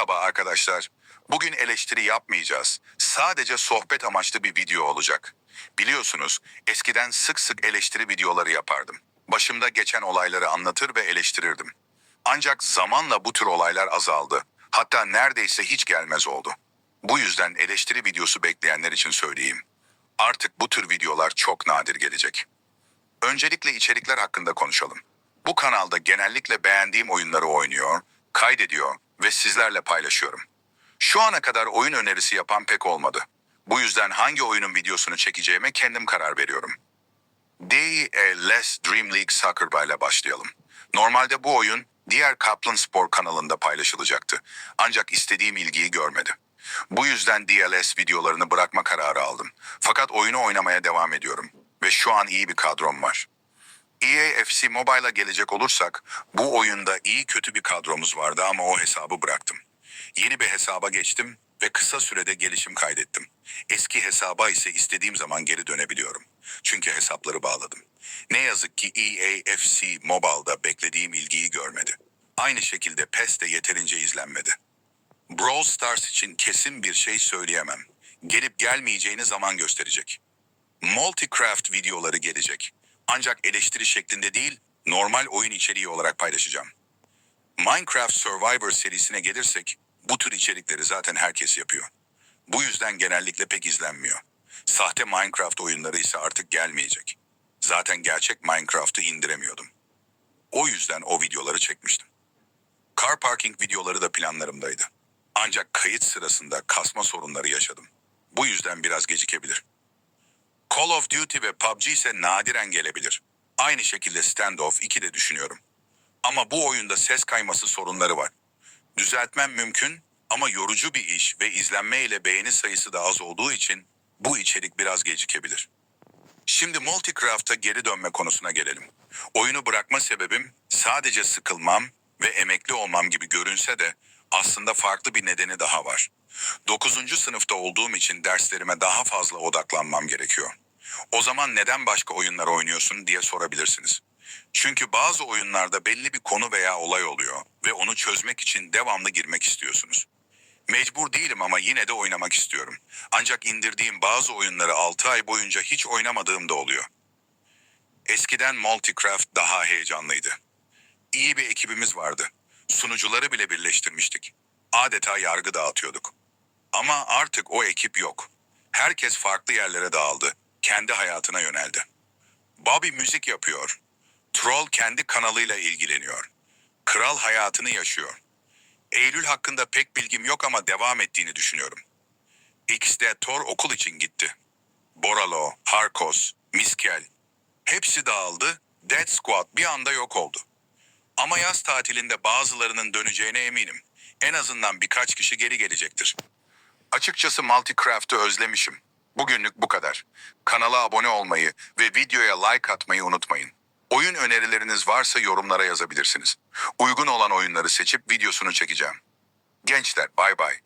Merhaba arkadaşlar. Bugün eleştiri yapmayacağız. Sadece sohbet amaçlı bir video olacak. Biliyorsunuz eskiden sık sık eleştiri videoları yapardım. Başımda geçen olayları anlatır ve eleştirirdim. Ancak zamanla bu tür olaylar azaldı. Hatta neredeyse hiç gelmez oldu. Bu yüzden eleştiri videosu bekleyenler için söyleyeyim. Artık bu tür videolar çok nadir gelecek. Öncelikle içerikler hakkında konuşalım. Bu kanalda genellikle beğendiğim oyunları oynuyor, kaydediyor ve sizlerle paylaşıyorum. Şu ana kadar oyun önerisi yapan pek olmadı. Bu yüzden hangi oyunun videosunu çekeceğime kendim karar veriyorum. DELS Dream League Soccer ile başlayalım. Normalde bu oyun diğer Kaplan Spor kanalında paylaşılacaktı. Ancak istediğim ilgiyi görmedi. Bu yüzden DLS videolarını bırakma kararı aldım. Fakat oyunu oynamaya devam ediyorum. Ve şu an iyi bir kadrom var. EA FC Mobile'a gelecek olursak bu oyunda iyi kötü bir kadromuz vardı ama o hesabı bıraktım. Yeni bir hesaba geçtim ve kısa sürede gelişim kaydettim. Eski hesaba ise istediğim zaman geri dönebiliyorum. Çünkü hesapları bağladım. Ne yazık ki EA FC Mobile'da beklediğim ilgiyi görmedi. Aynı şekilde PES de yeterince izlenmedi. Brawl Stars için kesin bir şey söyleyemem. Gelip gelmeyeceğini zaman gösterecek. Multicraft videoları gelecek. Ancak eleştiri şeklinde değil, normal oyun içeriği olarak paylaşacağım. Minecraft Survivor serisine gelirsek, bu tür içerikleri zaten herkes yapıyor. Bu yüzden genellikle pek izlenmiyor. Sahte Minecraft oyunları ise artık gelmeyecek. Zaten gerçek Minecraft'ı indiremiyordum. O yüzden o videoları çekmiştim. Car parking videoları da planlarımdaydı. Ancak kayıt sırasında kasma sorunları yaşadım. Bu yüzden biraz gecikebilir. Call of Duty ve PUBG ise nadiren gelebilir. Aynı şekilde Standoff 2 de düşünüyorum. Ama bu oyunda ses kayması sorunları var. Düzeltmem mümkün ama yorucu bir iş ve izlenme ile beğeni sayısı da az olduğu için bu içerik biraz gecikebilir. Şimdi Multicraft'a geri dönme konusuna gelelim. Oyunu bırakma sebebim sadece sıkılmam ve emekli olmam gibi görünse de aslında farklı bir nedeni daha var. 9. sınıfta olduğum için derslerime daha fazla odaklanmam gerekiyor. O zaman neden başka oyunlar oynuyorsun diye sorabilirsiniz. Çünkü bazı oyunlarda belli bir konu veya olay oluyor ve onu çözmek için devamlı girmek istiyorsunuz. Mecbur değilim ama yine de oynamak istiyorum. Ancak indirdiğim bazı oyunları 6 ay boyunca hiç oynamadığım da oluyor. Eskiden Multicraft daha heyecanlıydı. İyi bir ekibimiz vardı. Sunucuları bile birleştirmiştik. Adeta yargı dağıtıyorduk. Ama artık o ekip yok. Herkes farklı yerlere dağıldı. Kendi hayatına yöneldi. Bobby müzik yapıyor. Troll kendi kanalıyla ilgileniyor. Kral hayatını yaşıyor. Eylül hakkında pek bilgim yok ama devam ettiğini düşünüyorum. X'de Thor okul için gitti. Boralo, Harkos, Miskel. Hepsi dağıldı. Dead Squad bir anda yok oldu. Ama yaz tatilinde bazılarının döneceğine eminim. En azından birkaç kişi geri gelecektir. Açıkçası Multicraft'ı özlemişim. Bugünlük bu kadar. Kanala abone olmayı ve videoya like atmayı unutmayın. Oyun önerileriniz varsa yorumlara yazabilirsiniz. Uygun olan oyunları seçip videosunu çekeceğim. Gençler bay bay.